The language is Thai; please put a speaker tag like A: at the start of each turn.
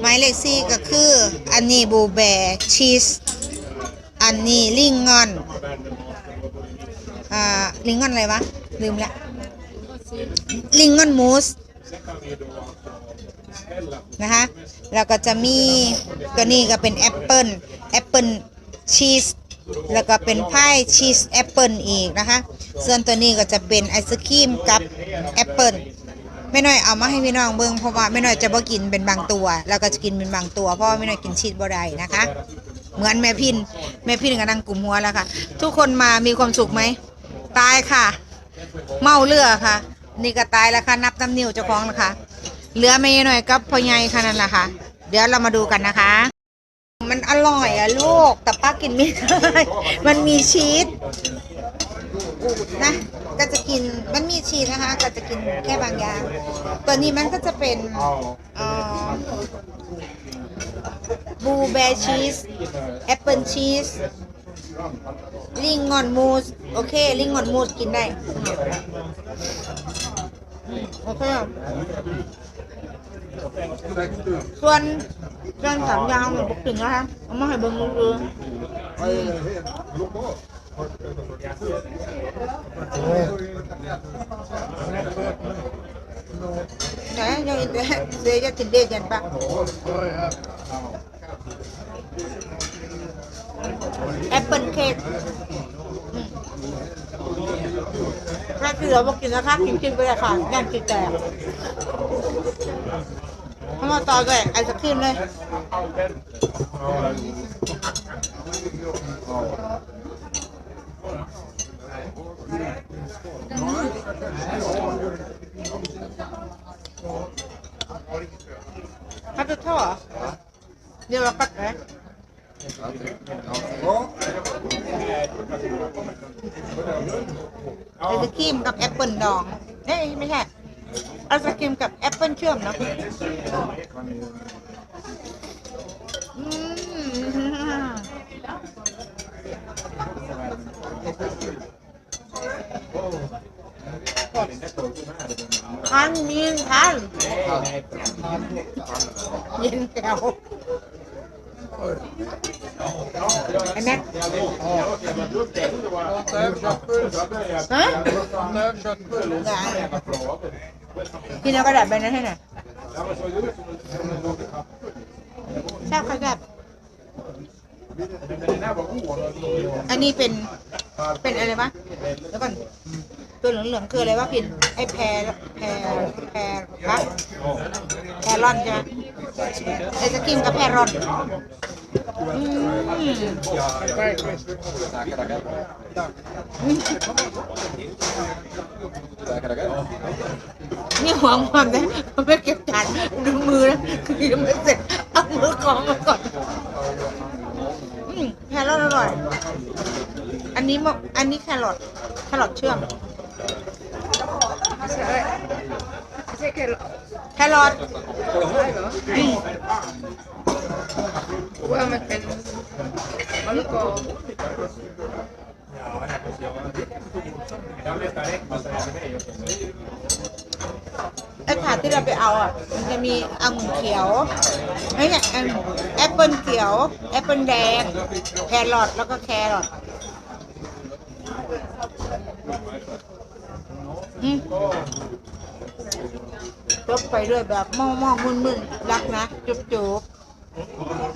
A: หมายเลขสี่ก็คือ อันนี้บูแบร์ชีส อันนี้ลิงงอน อ่า ลิงงอนอะไรวะ ลืมละ ลิงงอนมูสนะคะแล้วก็จะมีตัวนี้ก็เป็นแอปเปิลแอปเปิลชีสแล้วก็เป็นพายชีสแอปเปิลอีกนะคะ ส่วนตัวนี้ก็จะเป็นไอศครีมกับแอปเปิล ไม่น้อยเอามาให้พี่น้องเบิ่งเพราะว่าไม่น้อยจะบ่กินเป็นบางตัว แล้วก็จะกินเป็นบางตัวเพราะว่าไม่น้อยกินชีสบ่ได้นะคะ เหมือนแม่พินแม่พินก็นั่งกลุ่มหัวแล้วค่ะ ทุกคนมามีความสุขไหมตายค่ะ เมาเรือค่ะ นี่ก็ตายแล้วค่ะนับน้ำนิ้วเจ้าของนะคะเหลือไม่หน่อยกับพ่อใหญ่ค่ะนั่นแหละค่ะ เดี๋ยวเรามาดูกันนะคะ มันอร่อยอะลูกแต่ป้ากินไม่ได้มันมีชีสนะก็จะ กินมันมีชีสนะคะก็จะกินแค่บางอย่าง ตัวนี้มันก็จะเป็นบลูแบร์ชีสแอปเปิลชีสลิงงอนมูสโอเค ลิงงอนมูสกินได้ โอเค ส่วนเรื่องสามยาวเนี่ยบอกถึงแล้วฮะเอามาให้เบิ่งดูดูไหนยังอี กเดี๋ยวเดี๋ยวจะติดเด็ดยันปะแอปเปิลเค้กถ้าเกลือบอกกินนะคะกินกินไปเลยค่ะย่างกินแตกทำมาต่อด้วยไอศครีมเลย Har du ta? Det var bättre. ไอศครีมกับแอปเปิลดองเอ้ยไม่ใช่ไอศครีมกับแอปเปิลเชื่อมเนาะอืม ทานมีนทานเย็นแก้วไอ้แม็กฮะได้กินเอากระดาษใบนั้นให้หน่อยแซ่บค่ะแซ่บอันนี้เป็นเป็นอะไรวะ แล้วก่อนตัวเหลืองๆคืออะไรวะพินไอ้แพรแพรแพรฮะแพรร่อนใช่ไหมไอศกรีมกับแพรร่อนอืมนี่หวงความนะไม่เก็บจานดูมือนะคือยังไม่เสร็จเอามือกองมาก่อนอืมแครอทอร่อย อั นนี้มะอันนี้แครอทแครอทเชื่อม
B: แครอก
A: แครอท
B: ใช่ว่ามันเป็นมะละกอ
A: ไอ้ถาดที่เราไปเอาอะ มันจะมีองุ่นเขียวไม่ใช่อันแอปเปิลเขียว แอปเปิลแดง แครอทแล้วก็แครอท อืมจบไปด้วยแบบมองมองๆมึนรักนะ จุบๆ